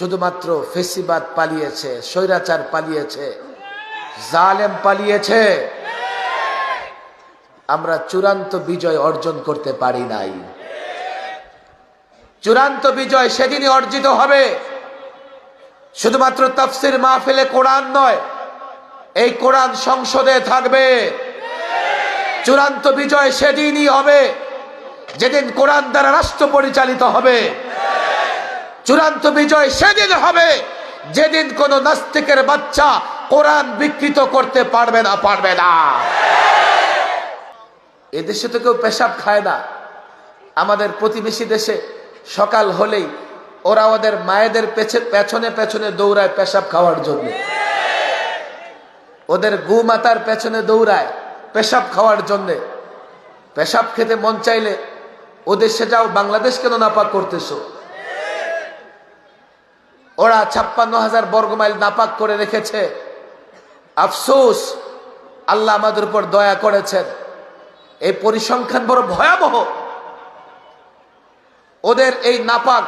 শুধুমাত্র ফেসিবাদ পালিয়েছে, স্বৈরাচার পালিয়েছে, জালেম পালিয়েছে। আমরা চূড়ান্ত বিজয় অর্জন করতে পারি নাই। চূড়ান্ত বিজয় সেদিনই অর্জিত হবে। শুধুমাত্র তাফসির মাহফিলে কোরআন নয়, এই কোরআন সংসদে থাকবে। চূড়ান্ত বিজয় সেদিনই হবে, যেদিন কোরআন দ্বারা রাষ্ট্র পরিচালিত হবে। চূড়ান্ত বিজয় সেদিন হবে। যেদিন কোন নাস্তিকের বাচ্চা কোরআন বিকৃত করতে পারবে না পারবে না। এদেশে তো কেউ পেশাব খায় না। আমাদের প্রতিবেশী দেশে সকাল হলেই ওরা ওদের মায়েদের পেছে- পেছনে পেছনে দৌড়ায় পেশাব খাওয়ার জন্য। ওদের গু মাতার পেছনে দৌড়ায় পেশাব খাওয়ার জন্যে। পেশাব খেতে মন চাইলে ওদের সে যাও, বাংলাদেশ কেন নাপাক করতেছো? ওরা ছাপ্পান্ন হাজার বর্গমাইল নাপাক করে রেখেছে। আফসোস, আল্লাহ আমাদের উপর দয়া করেছেন। এই পরিসংখ্যান বড় ভয়াবহ। ওদের এই নাপাক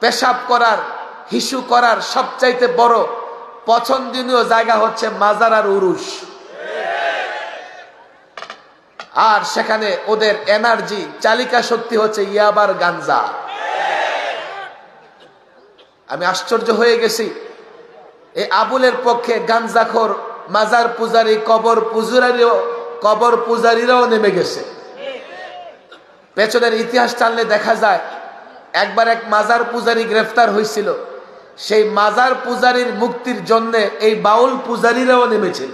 পেশাব করার, হিসু করার সবচাইতে বড় পছন্দনীয় জায়গা হচ্ছে মাজার আর উরুস আর সেখানে ওদের এনার্জি, চালিকা শক্তি হচ্ছে ইয়াবার গাঞ্জা আমি আশ্চর্য হয়ে গেছি। এই আবুলের পক্ষে গাঞ্জাখোর, মাজার পূজারি, কবর পূজারিও, কবর পূজারীরাও নেমে গেছে। পেছনের ইতিহাস টানলে দেখা যায়, একবার এক মাজার পূজারি গ্রেফতার হয়েছিল। সেই মাজার পূজারির মুক্তির জন্য এই বাউল পূজারীরাও নেমেছিল।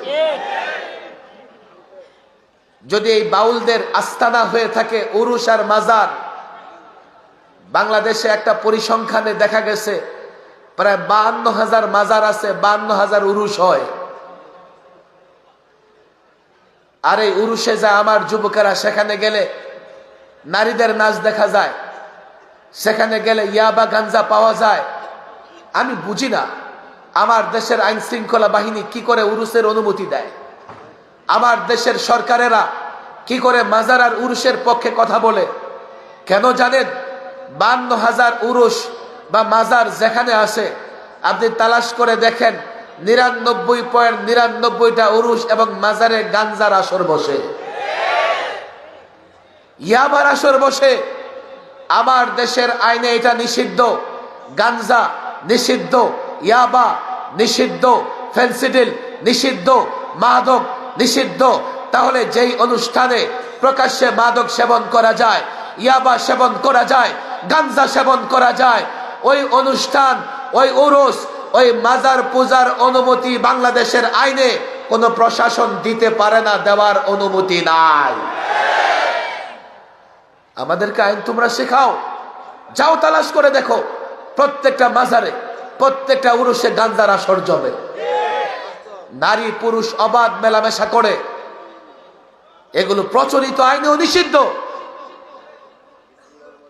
যদি এই বাউলদের আস্তানা হয়ে থাকে উরুষ আর মাজার, বাংলাদেশে একটা পরিসংখ্যানে দেখা গেছে প্রায় বাহান্ন হাজার মাজার আছে, বাহান্ন হাজার উরুষ হয়। আর এই উরুষে যা আমার যুবকেরা, সেখানে গেলে নারীদের নাচ দেখা যায়। সেখানে গেলে ইয়াবা গাঞ্জা পাওয়া যায়। আমি বুঝি না, আমার দেশের আইন শৃঙ্খলা বাহিনী কি করে উরুসের অনুমতি দেয়? আমার দেশের সরকারেরা কি করে মাজার আর উরুষের পক্ষে কথা বলে? কেন জানেন? বান্ন হাজার উরুষ বা মাজার যেখানে আসে আপনি তালাশ করে দেখেন, নিরানব্বই পয়েন্ট নিরানব্বইটা উরুষ এবং মাজারে গাঞ্জার আসর বসে। ইয়াবার আসর বসে। আমার দেশের আইনে এটা নিষিদ্ধ গাঞ্জা নিষিদ্ধ, ইয়াবা নিষিদ্ধ, ফেন্সিডিল নিষিদ্ধ, মাদক নিষিদ্ধ। তাহলে যেই অনুষ্ঠানে প্রকাশ্যে মাদক সেবন করা যায়, ইয়াবা সেবন করা যায় গাঞ্জা সেবন করা যায় ওই অনুষ্ঠান, ওই উরুস ওই মাজার পূজার অনুমতি বাংলাদেশের আইনে কোনো প্রশাসন দিতে পারে না, দেওয়ার অনুমতি নাই। আমাদেরকে আইন তোমরা শেখাও, যাও তালাশ করে দেখো, প্রত্যেকটা মাজারে, প্রত্যেকটা উরুষে গান্ধার আসর জমে নারী, পুরুষ অবাধ মেলামেশা করে, এগুলো প্রচলিত আইনেও নিষিদ্ধ।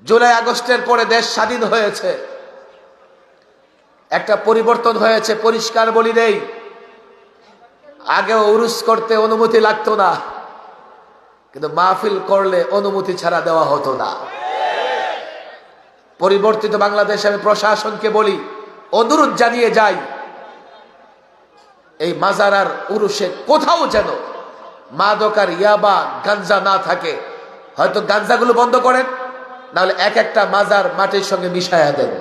জুলাই আগস্টের পরে দেশ স্বাধীন হয়েছে। একটা পরিবর্তন হয়েছে, পরিষ্কার বলি নেই। আগেও উরুস করতে অনুমতি লাগতো না, কিন্তু মাহফিল করলে অনুমতি ছাড়া দেওয়া হতো না। পরিবর্তিত বাংলাদেশ আমি প্রশাসনকে বলি, অনুরোধ জানিয়ে যাই, এই মাজার আর কোথাও যেন মাদক আর ইয়াবা, গাঞ্জা না থাকে। হয়তো গাঞ্জাগুলো বন্ধ করেন, নাহলে এক একটা মাজার মাটির সঙ্গে মিশাইয়া দেন।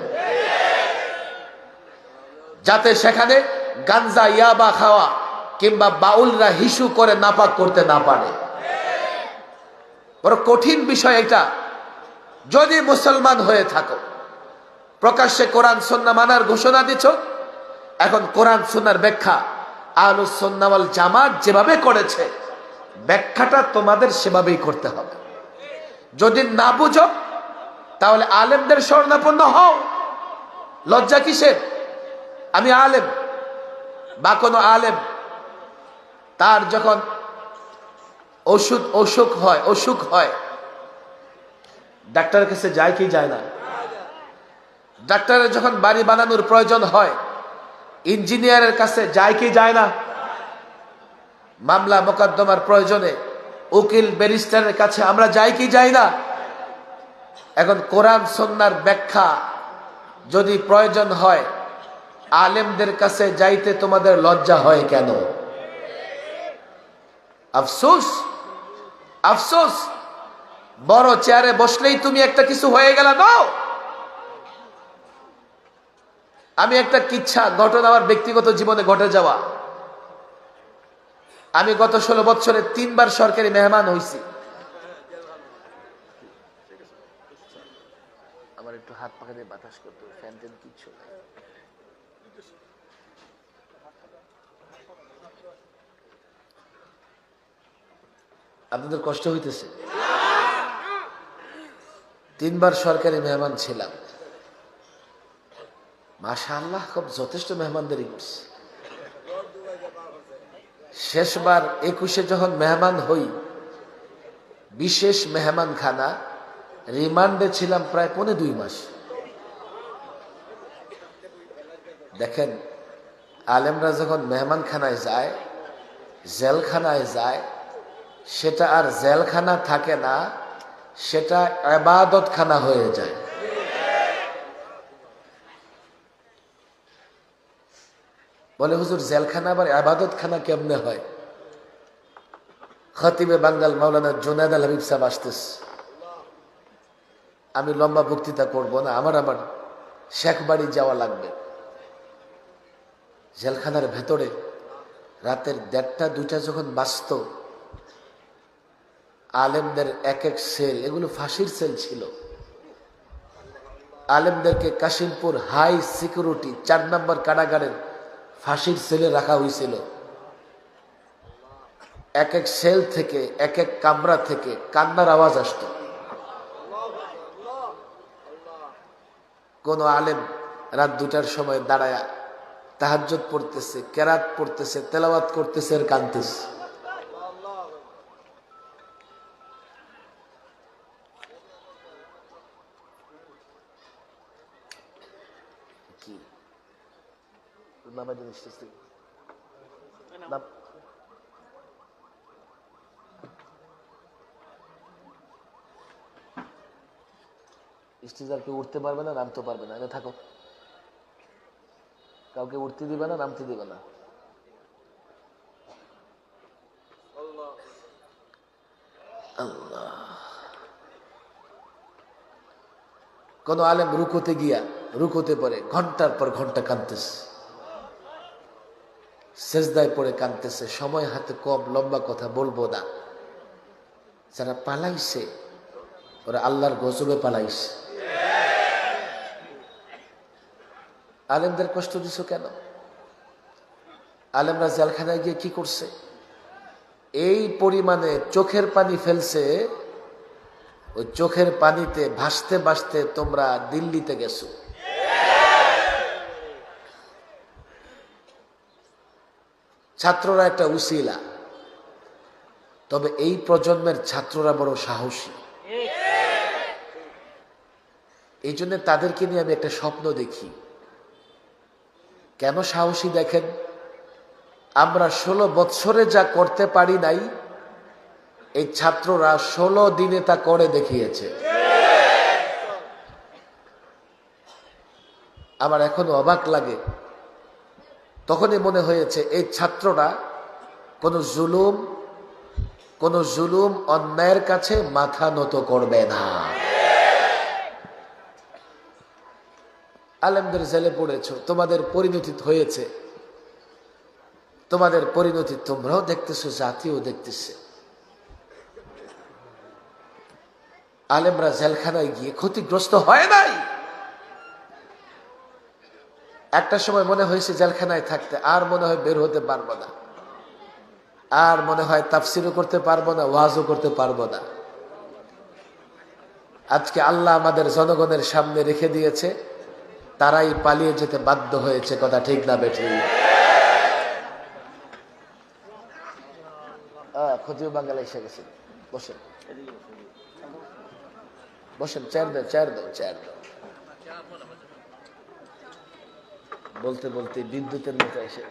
যাতে সেখানে গাঞ্জা, ইয়াবা খাওয়া কিংবা বাউলরা হিসু করে নাপাক করতে না পারে। বড় কঠিন বিষয় এটা। যদি মুসলমান হয়ে থাকো, প্রকাশ্যে কোরআন, সন্না মানার ঘোষণা দিছ, এখন কোরআন সন্ন্যার ব্যাখ্যা আলু সন্নাওয়াল জামাত যেভাবে করেছে, ব্যাখ্যাটা তোমাদের সেভাবেই করতে হবে। যদি না বুঝো, তাহলে আলেমদের স্বর্ণাপন্ন হও। লজ্জা কিসের? আমি আলেম, বা কোনো আলেম, তার যখন ওষুধ, অসুখ হয় অসুখ হয়, ডাক্তারের কাছে যায় কি যায় না? ডাক্তারের যখন বাড়ি বানানোর প্রয়োজন হয়, ইঞ্জিনিয়ারের কাছে যায় কি যায় না? মামলা মোকদ্দমার প্রয়োজনে উকিল ব্যারিস্টারের কাছে আমরা যাই কি যাই না? এখন কোরআন সন্ন্যার ব্যাখ্যা যদি প্রয়োজন হয় আলেমদের কাছে যাইতে তোমাদের লজ্জা হয় কেন? আফসোস? আফসোস? বড় চেয়ারে বসলেই তুমি একটা কিছু হয়ে গেল দাও আমি একটা কিচ্ছা ঘটনা আমার ব্যক্তিগত জীবনে ঘটে যাওয়া। আমি গত ষোলো বছরে তিনবার সরকারি মেহমান হয়েছি আমার একটু হাত পাখা দিয়ে বাতাস করতে ফ্যান। আপনাদের কষ্ট হইতেছে। তিনবার সরকারি মেহমান ছিলাম। মাশা আল্লাহ খুব যথেষ্ট মেহমানদারি করছে শেষবার একুশে যখন মেহমান হই, বিশেষ মেহমান খানা রিমান্ডে ছিলাম প্রায় পৌনে দুই মাস। দেখেন, আলেমরা যখন মেহমানখানায় যায়, জেলখানায় যায়, সেটা আর জেলখানা থাকে না, সেটা আবাদতখানা হয়ে যায়। বলে, হুজুর, জেলখানা আবার আবাদতখানা কেমনে হয়? খতিবে বাঙ্গাল মাওলানা জুনায়দ আল হাবিব সাহেব আসতেছে। আমি লম্বা বক্তৃতা করব না, আমার আবার শেখ বাড়ি যাওয়া লাগবে। জেলখানার ভেতরে রাতের দেড়টা, দুইটা যখন বাঁচত, আলেমদের এক এক সেল, এগুলো ফাঁসির সেল ছিল। আলেমদেরকে কাশিমপুর হাই সিকিউরিটি, চার নম্বর কারাগারের ফাঁসির সেলে রাখা হয়েছিল। এক এক সেল থেকে, এক এক কামরা থেকে কান্নার আওয়াজ আসতো। কোন আলেম রাত দুটার সময় দাঁড়ায় তাহাজ্জত পড়তেছে, কেরাত পড়তেছে, তেলাওয়াত করতেছে আর কানতেছে কি? নামা জিনিস নাম? কেউ উঠতে পারবে না নামতে পারবে না। থাকো। কাউকে উঠতে দিবে না, নামতে দিবে না। কোন আলেম রুকোতে গিয়া, রুকোতে পরে ঘণ্টার পর ঘণ্টা কাঁদতেছে। সেজদায় পড়ে কাঁদতেছে, সময় হাতে কম, লম্বা কথা বলব না। যারা পালাইছে, ওরা আল্লাহর গজবে পালাইছে। আলেমদের কষ্ট দিছ কেন? আলেমরা জেলখানায় গিয়ে কি করছে? এই পরিমাণে চোখের পানি ফেলছে ওই চোখের পানিতে ভাসতে ভাসতে তোমরা দিল্লিতে গেছো। ছাত্ররা একটা উসিলা তবে এই প্রজন্মের ছাত্ররা বড় সাহসী। এই জন্য তাদেরকে নিয়ে আমি একটা স্বপ্ন দেখি। কেন সাহসী দেখেন? আমরা ষোলো বৎসরে যা করতে পারি নাই, এই ছাত্ররা ষোলো দিনে তা করে দেখিয়েছে। আমার এখন অবাক লাগে। তখনই মনে হয়েছে, এই ছাত্ররা কোনো জুলুম কোনো জুলুম অন্যায়ের কাছে মাথা নত করবে না। আলেমদের জেলে পড়েছো, তোমাদের পরিণতি হয়েছে। তোমাদের পরিণতি তোমরাও দেখতেছো, জাতিও দেখতেছে। আলেমরা জেলখানায় গিয়ে ক্ষতিগ্রস্ত হয় নাই? একটা সময় মনে হয়েছে জেলখানায় থাকতে আর মনে হয় বের হতে পারব না। আর মনে হয় তাফসিরও করতে পারব না, ওয়াজও করতে পারব না। আজকে আল্লাহ আমাদের জনগণের সামনে রেখে দিয়েছে। তারাই পালিয়ে যেতে বাধ্য হয়েছে, কথা ঠিক না, বেঠি। খতিব বাঙ্গালা এসে গেছে। বসেন। বসেন চেয়ার দাও চেয়ার দাও চেয়ার দাও বলতে বলতে বিদ্যুতের মতো এসে।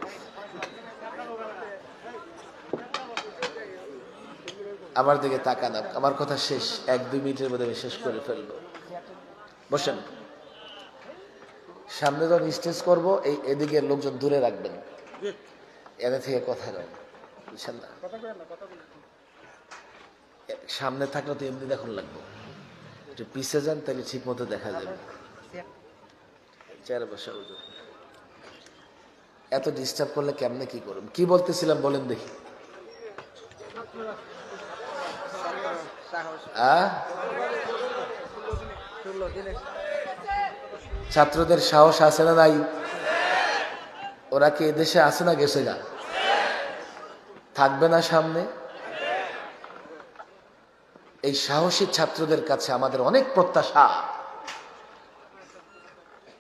আমার দিকে তাকান, আমার কথা শেষ। এক দুই মিনিটের মধ্যে শেষ করে ফেলব। বসেন। সামনে যখন স্টেজ করব এই এদিকে লোকজন দূরে রাখবেন। এনে থেকে কথা নয় ইনশাল্লাহ। সামনে থাকলে তো এমনি দেখুন লাগবে। একটু পিছিয়ে যান তাহলে ঠিক মতো দেখা যাবে। চেয়ারে বসা এত ডিস্টার্ব করলে কেমনে কি করুন কি বলতেছিলাম বলেন দেখি। আহ? ছাত্রদের সাহস আছে না নাই? ওরা কি এদেশে আছে না গেছে গা? থাকবে না সামনে? এই সাহসী ছাত্রদের কাছে আমাদের অনেক প্রত্যাশা।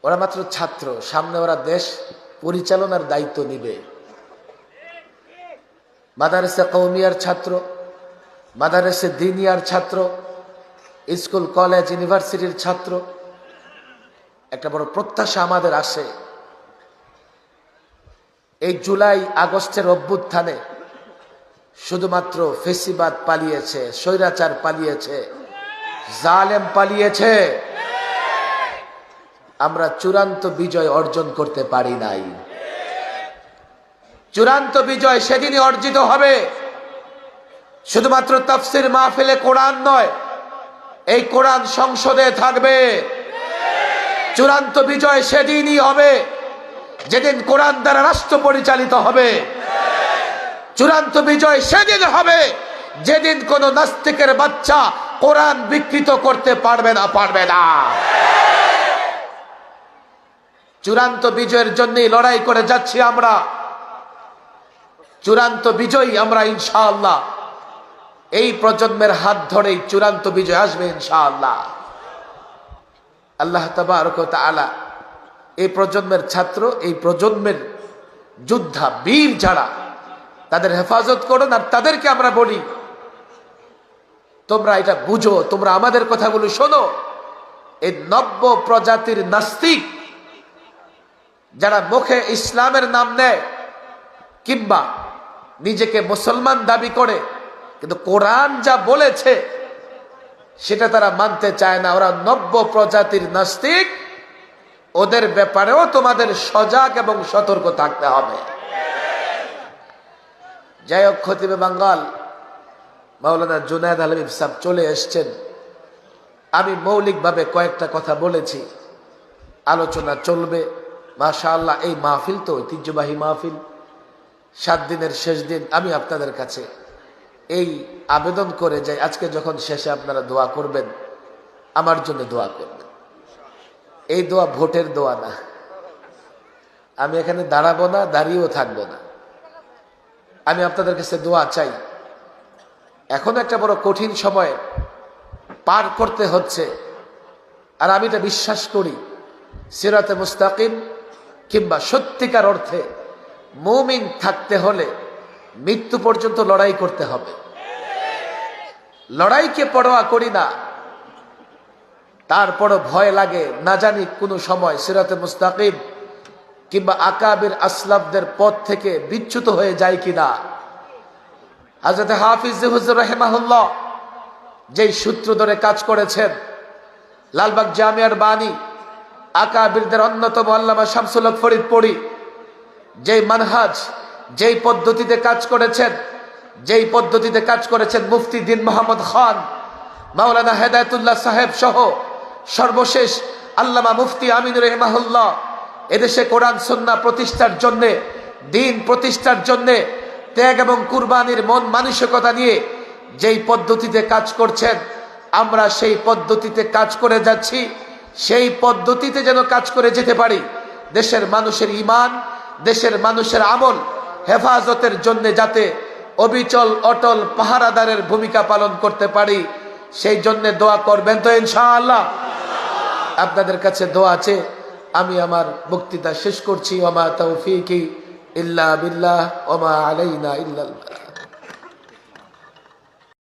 ওরা মাত্র ছাত্র, সামনে ওরা দেশ পরিচালনার দায়িত্ব নিবে। মাদারেসে কৌমিয়ার ছাত্র, মাদারেসে দিনিয়ার ছাত্র, স্কুল, কলেজ, ইউনিভার্সিটির ছাত্র একটা বড় প্রত্যাশা আমাদের আসে। এই জুলাই আগস্টের অভ্যুত্থানে শুধুমাত্র ফেসিবাদ পালিয়েছে, স্বৈরাচার পালিয়েছে, জালেম পালিয়েছে। আমরা চূড়ান্ত বিজয় অর্জন করতে পারি নাই। চূড়ান্ত বিজয় সেদিনই অর্জিত হবে। শুধুমাত্র তাফসির মাহফিলে কোরআন নয়, এই কোরআন সংসদে থাকবে। চূড়ান্ত বিজয় সেদিনই হবে। যেদিন কোরআন দ্বারা রাষ্ট্র পরিচালিত হবে। চূড়ান্ত বিজয় সেদিন হবে। যেদিন কোন নাস্তিকের বাচ্চা কোরআন বিকৃত করতে পারবে না পারবে না। চূড়ান্ত বিজয়ের জন্যই লড়াই করে যাচ্ছি আমরা। চূড়ান্ত বিজয়ী আমরা, ইনশাআল্লাহ। এই প্রজন্মের হাত ধরেই চূড়ান্ত বিজয় আসবে, ইনশাআল্লাহ। আল্লাহ তাবারক ওয়া তাআলা এই প্রজন্মের ছাত্র, এই প্রজন্মের যোদ্ধা, বীর যারা, তাদের হেফাজত করুন আর তাদেরকে আমরা বলি, তোমরা এটা বুঝো, তোমরা আমাদের কথাগুলো শোনো। এই নব্য প্রজাতির নাস্তিক যারা মুখে ইসলামের নাম নেয় কিংবা নিজেকে মুসলমান দাবি করে, কিন্তু কোরআন যা বলেছে সেটা তারা মানতে চায় না। ওরা নব্য প্রজাতির নাস্তিক। ওদের ব্যাপারেও তোমাদের সজাগ এবং সতর্ক থাকতে হবে। যাই হোক, খতিবে বাঙ্গাল, মাওলানা জুনায়দ আলম সাহেব চলে এসছেন। আমি মৌলিকভাবে কয়েকটা কথা বলেছি। আলোচনা চলবে। মাশা আল্লাহ এই মাহফিল তো ঐতিহ্যবাহী মাহফিল। সাত দিনের শেষ দিন আমি আপনাদের কাছে এই আবেদন করে যাই আজকে যখন শেষে আপনারা দোয়া করবেন, আমার জন্য দোয়া করবেন। এই দোয়া ভোটের দোয়া না। আমি এখানে দাঁড়াবো না, দাঁড়িয়েও থাকব না। আমি আপনাদের কাছে দোয়া চাই। এখন একটা বড় কঠিন সময় পার করতে হচ্ছে। আর আমি এটা বিশ্বাস করি, সিরাতে মুস্তাকিম কিংবা সত্যিকার অর্থে মৌমিন থাকতে হলে মৃত্যু পর্যন্ত লড়াই করতে হবে। লড়াইকে পরোয়া করি না। তারপরও ভয় লাগে, না জানি কোনো সময় সিরাতে মুস্তাকিম কিংবা আকাবির আসলাফদের পথ থেকে বিচ্যুত হয়ে যায় কিনা। হাজরত হাফিজ হুজুর রহেমাহুল্লাহ যেই সূত্র ধরে কাজ করেছেন, লালবাগ জামিয়ার বাণী, আকাবিরদের অন্যতম আল্লামা শামসুল হক ফরিদ পড়ি যেই মানহাজ যেই পদ্ধতিতে কাজ করেছেন, যেই পদ্ধতিতে কাজ করেছেন মুফতি দিন মোহাম্মদ খান, মাওলানা হেদায়তুল্লাহ সাহেব সহ সর্বশেষ আল্লামা মুফতি আমিন রহমাহুল্লাহ, এদেশে কোরআন সন্না প্রতিষ্ঠার জন্যে, দিন প্রতিষ্ঠার জন্যে ত্যাগ এবং কুরবানির মন মানসিকতা নিয়ে যেই পদ্ধতিতে কাজ করছেন, আমরা সেই পদ্ধতিতে কাজ করে যাচ্ছি, সেই পদ্ধতিতে যেন কাজ করে যেতে পারি, দেশের মানুষের ইমান, দেশের মানুষের আমল হেফাজতের জন্য যাতে অবিচল, অটল পাহারাদারের ভূমিকা পালন করতে পারি, সেই জন্য দোয়া করবেন তো ইনশাআল্লাহ। আপনাদের কাছে দোয়া আছে, আমি আমার বক্তৃতা শেষ করছি। ওমা তৌফিকি ইল্লা বিল্লাহ ওমা আলাইনা ইল্লাল্লাহ।